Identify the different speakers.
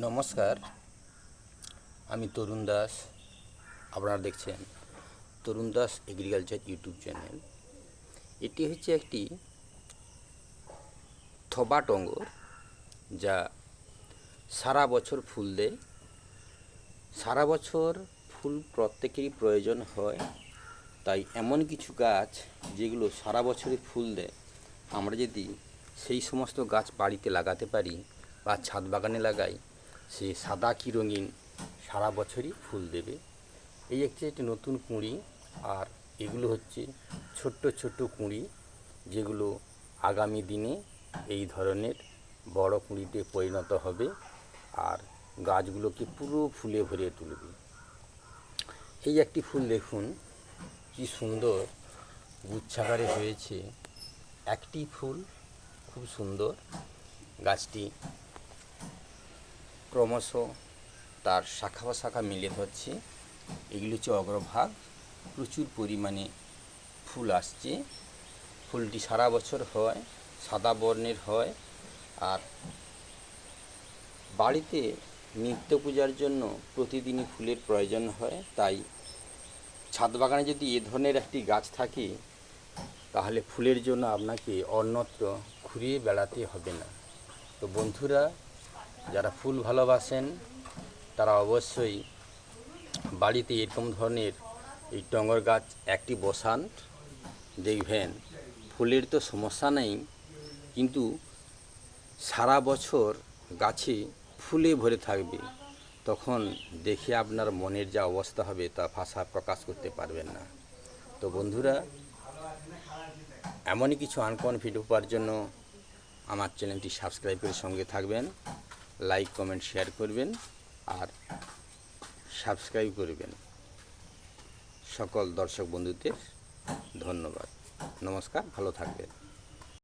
Speaker 1: নমস্কার, আমি তরুণ দাস, আপনারা দেখছেন Tarun Das agriculture YouTube channel এটি হচ্ছে একটি থবা টঙ্গর যা সারা বছর ফুল দেয়। সারা বছর ফুল প্রত্যেকেরই প্রয়োজন হয়, তাই এমন কিছু গাছ যেগুলো সারা বছরই ফুল দেয়, আমরা যদি সেই সমস্ত গাছ বাড়িতে লাগাতে পারি বা ছাদ বাগানে লাগাই সে সাদা কি রঙিন সারা বছরই ফুল দেবে। এই একটি একটি নতুন কুঁড়ি আর এগুলো হচ্ছে ছোট্ট ছোট্ট কুঁড়ি যেগুলো আগামী দিনে এই ধরনের বড় কুঁড়িতে পরিণত হবে আর গাছগুলোকে পুরো ফুলে ভরে তুলবে। এই একটি ফুল দেখুন, কি সুন্দর গুচ্ছাকারে হয়েছে। একটি ফুল খুব সুন্দর, গাছটি ক্রমশ তার শাখা বা শাখা মিলে ধরছে এগুলি হচ্ছে অগ্রভাগ। প্রচুর পরিমাণে ফুল আসছে। ফুলটি সারা বছর হয়, সাদা বর্ণের হয়। আর বাড়িতে নিত্য পূজার জন্য প্রতিদিনই ফুলের প্রয়োজন হয়। তাই ছাদ বাগানে যদি এ ধরনের একটি গাছ থাকে, তাহলে ফুলের জন্য আপনাকে অন্যত্র ঘুরিয়ে বেড়াতে হবে না। তো বন্ধুরা যারা ফুল ভালোবাসেন, তারা অবশ্যই বাড়িতে এরকম ধরনের এই টঙ্গর গাছ একটি বসান, দেখবেন ফুলের তো সমস্যা নেই, কিন্তু সারা বছর গাছে ফুলে ভরে থাকবে, তখন দেখে আপনার মনের যা অবস্থা হবে তা ভাষা প্রকাশ করতে পারবেন না। তো বন্ধুরা, এমনই কিছু আনকমন ভিডিও পাওয়ার জন্য আমার চ্যানেলটি সাবস্ক্রাইব করে সঙ্গে থাকবেন। লাইক কমেন্ট শেয়ার করবেন আর সাবস্ক্রাইব করবেন। সকল দর্শক বন্ধুদের ধন্যবাদ। নমস্কার ভালো থাকবেন।